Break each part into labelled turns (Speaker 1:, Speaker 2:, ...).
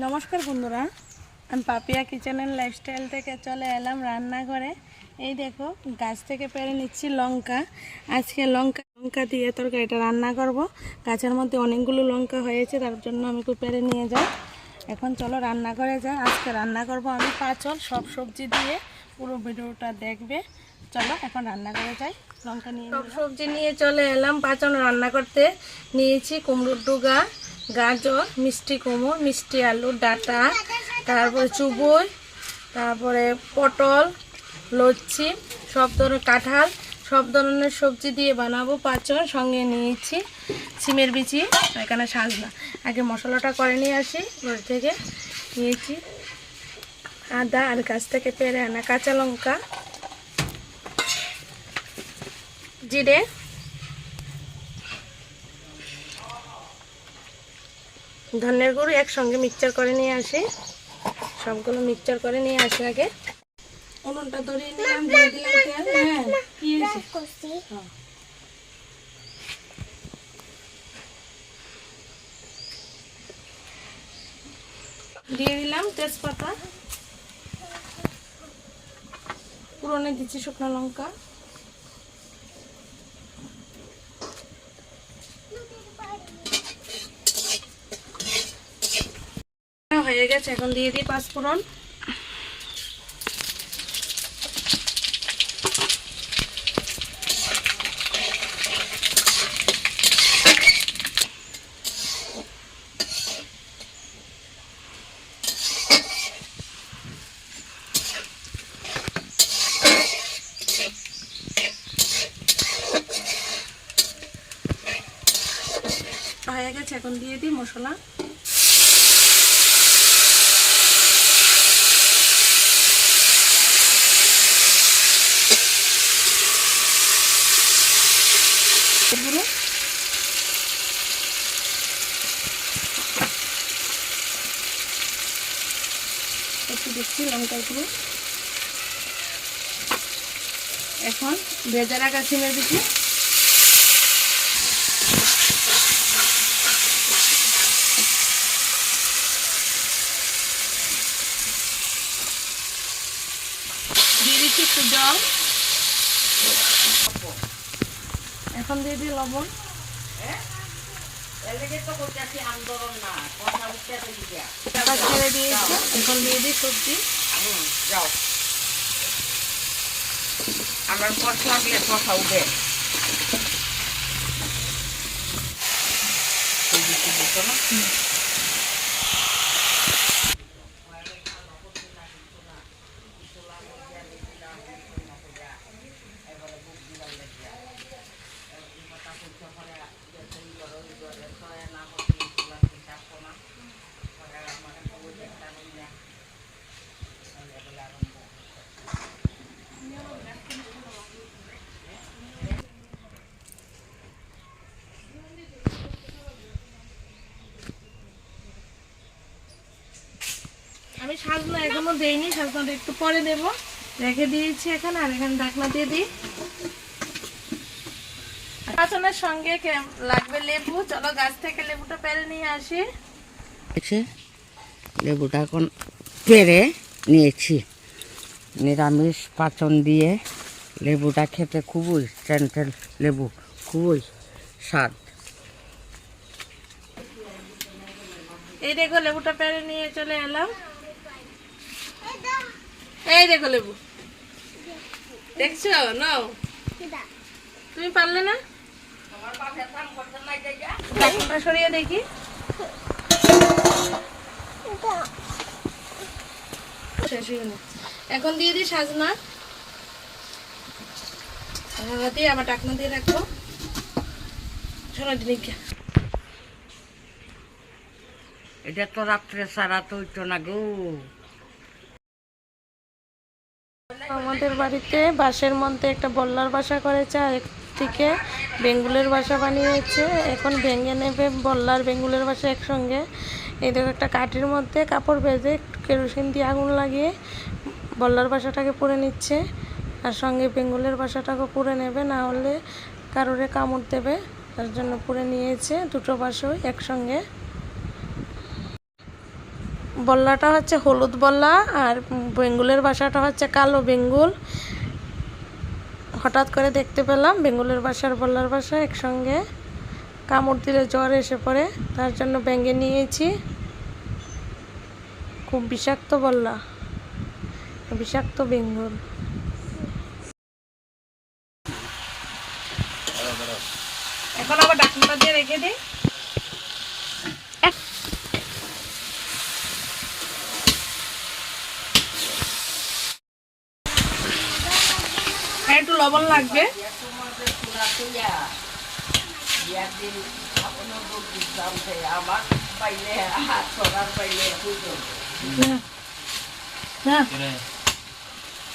Speaker 1: নমস্কার বন্ধুরা আমি পাপিয়া কিচেনের লাইফস্টাইল থেকে চলে এলাম রান্নাঘরে। এই দেখো গাছ থেকে পেরে নিচ্ছি লঙ্কা। আজকে লঙ্কা লঙ্কা দিয়ে তরকারিটা রান্না করব। গাছের মধ্যে অনেকগুলো লঙ্কা হয়েছে তার জন্য আমি একটু পেরে নিয়ে যাই। এখন চলো রান্না করে যাই। আজকে রান্না করব আমি পাঁচল সব সবজি দিয়ে। পুরো ভিডিওটা দেখবে। চলো এখন রান্না করে যাই। লঙ্কা নিয়ে সব সবজি নিয়ে চলে এলাম পাঁচন রান্না করতে। নিয়েছি কুমড়োর ডুগা গাজর, মিষ্টি কুমড়, মিষ্টি আলু, ডাটা, তারপরে চুবই তারপরে পটল, লচ্ছি, সব ধরনের কাঁঠাল, সব ধরনের সবজি দিয়ে বানাবো পাঁচন সঙ্গে নিয়েছি, সিমের বিচি, এখানে সাজনা। আগে মশলাটা করে নিয়ে আসি, ঘর থেকে নিয়েছি। আদা আর গাছ থেকে পেরে আনা কাঁচা লঙ্কা, জিরে ধনের গুঁড়ো একসঙ্গে মিক্সচার করে নিয়ে আসি। সবগুলো মিক্সচার করে নিয়ে আসি আগে। উনুনটা ধরিয়ে নিলাম, দিয়ে দিলাম তেল হ্যাঁ কি হ্যাঁ। দিয়ে দিলাম তেজপাতা। পুরনে দিচ্ছি শুকনো লঙ্কা হয়ে গেছে এখন দিয়ে দিই পাঁচফোড়ন হয়ে গেছে এখন দিয়ে দিই মশলা। গুঁড়ো একটু দিচ্ছি লঙ্কার গুঁড়ো। এখন ভেজা রাখা সিমের দিচ্ছি দিয়ে দিচ্ছি একটু জল। এখন দিয়ে দিই লবণ। ছেড়ে দিয়েছি। এখন দিয়ে দিই সবজি।
Speaker 2: যাও আমার কষা দিয়ে কষা উঠে
Speaker 1: আমি সাজনা এখনও দেইনি সাজনাটা একটু পরে দেব। রেখে দিয়েছি এখানে আর এখানে ঢাকনা দিয়ে দিই। পাচনের সঙ্গে লাগবে লেবু? চলো গাছ থেকে লেবুটা পেরে নিয়ে আসি।
Speaker 2: লেবুটা এখন পেরে নিয়েছি। নিরামিষ পাচন দিয়ে লেবুটা খেতে খুবই সেন্ট্রাল লেবু খুবই স্বাদ।
Speaker 1: এই দেখো লেবুটা পেরে নিয়ে চলে এলাম। এই দেখো লেবু। দেখছ? নাও। তুমি পারলে না? সরিয়ে দেখি। শেষ এখন দিয়ে দিই সাজনা। দিয়ে আবার টাকনা দিয়ে রাখব। শোনো দিনিকা
Speaker 2: এটা তো রাত্রে সারা তো হইতো না গো।
Speaker 1: আমাদের বাড়িতে বাঁশের মধ্যে একটা বল্লার বাসা করেছে আর একদিকে বেঙ্গুলের বাসা বানিয়েছে। এখন ভেঙে নেবে বল্লার বেঙ্গুলের বাসা একসঙ্গে। এই দেখো একটা কাঠের মধ্যে কাপড় বেঁধে কেরোসিন দিয়ে আগুন লাগিয়ে বল্লার বাসাটাকে পুড়ে নিচ্ছে আর সঙ্গে বেঙ্গুলের বাসাটাকে পুড়ে নেবে, না হলে কারোরে কামড় দেবে। তার জন্য পুড়ে নিয়েছে দুটো বাসই একসঙ্গে। বল্লাটা হচ্ছে হলুদ বল্লা আর বেঙ্গুলের বাসাটা হচ্ছে কালো বেঙ্গুল। হঠাৎ করে দেখতে পেলাম বেঙ্গুলের বাসার বল্লার বাসা একসঙ্গে কামড় দিলে জ্বর এসে পড়ে, তার জন্য ব্যাঙ্গে নিয়েছি। খুব বিষাক্ত বল্লা, বিষাক্ত বেঙ্গুল। এখন আবার ডাকনাটা দিয়ে রেখে দিই। একটু লবণ লাগবে।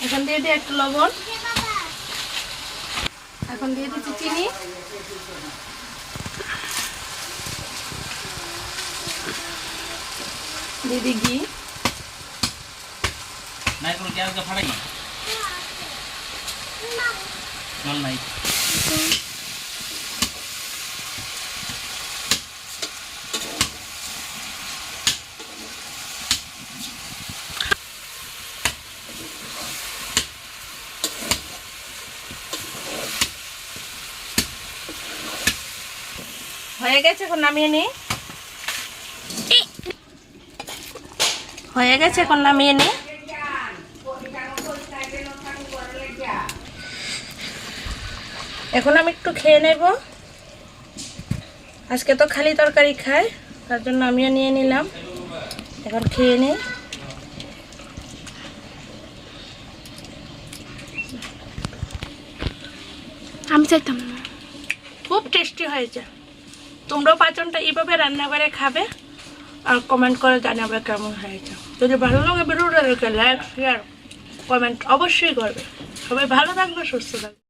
Speaker 1: এখন দিয়ে দিই একটু লবণ। এখন দিয়ে দিচ্ছি চিনি। দিয়ে দিই ঘি।
Speaker 3: নাই কোনো গ্যাস গা নল নাই
Speaker 1: হয়ে গেছে এখন নামিয়ে নিই হয়ে গেছে এখন নামিয়ে নিই এখন আমি একটু খেয়ে নেব। আজকে তো খালি তরকারি খাই তার জন্য আমিও নিয়ে নিলাম। এখন খেয়ে নিই।
Speaker 4: আমি চাইতাম না।
Speaker 1: খুব টেস্টি হয়েছে। তোমরাও পাচনটা এইভাবে রান্না করে খাবে আর কমেন্ট করে জানাবে কেমন হয়েছে। যদি ভালো লাগে ভিডিওটা লাইক শেয়ার কমেন্ট অবশ্যই করবে। সবাই ভালো থাকবে সুস্থ থাকবে।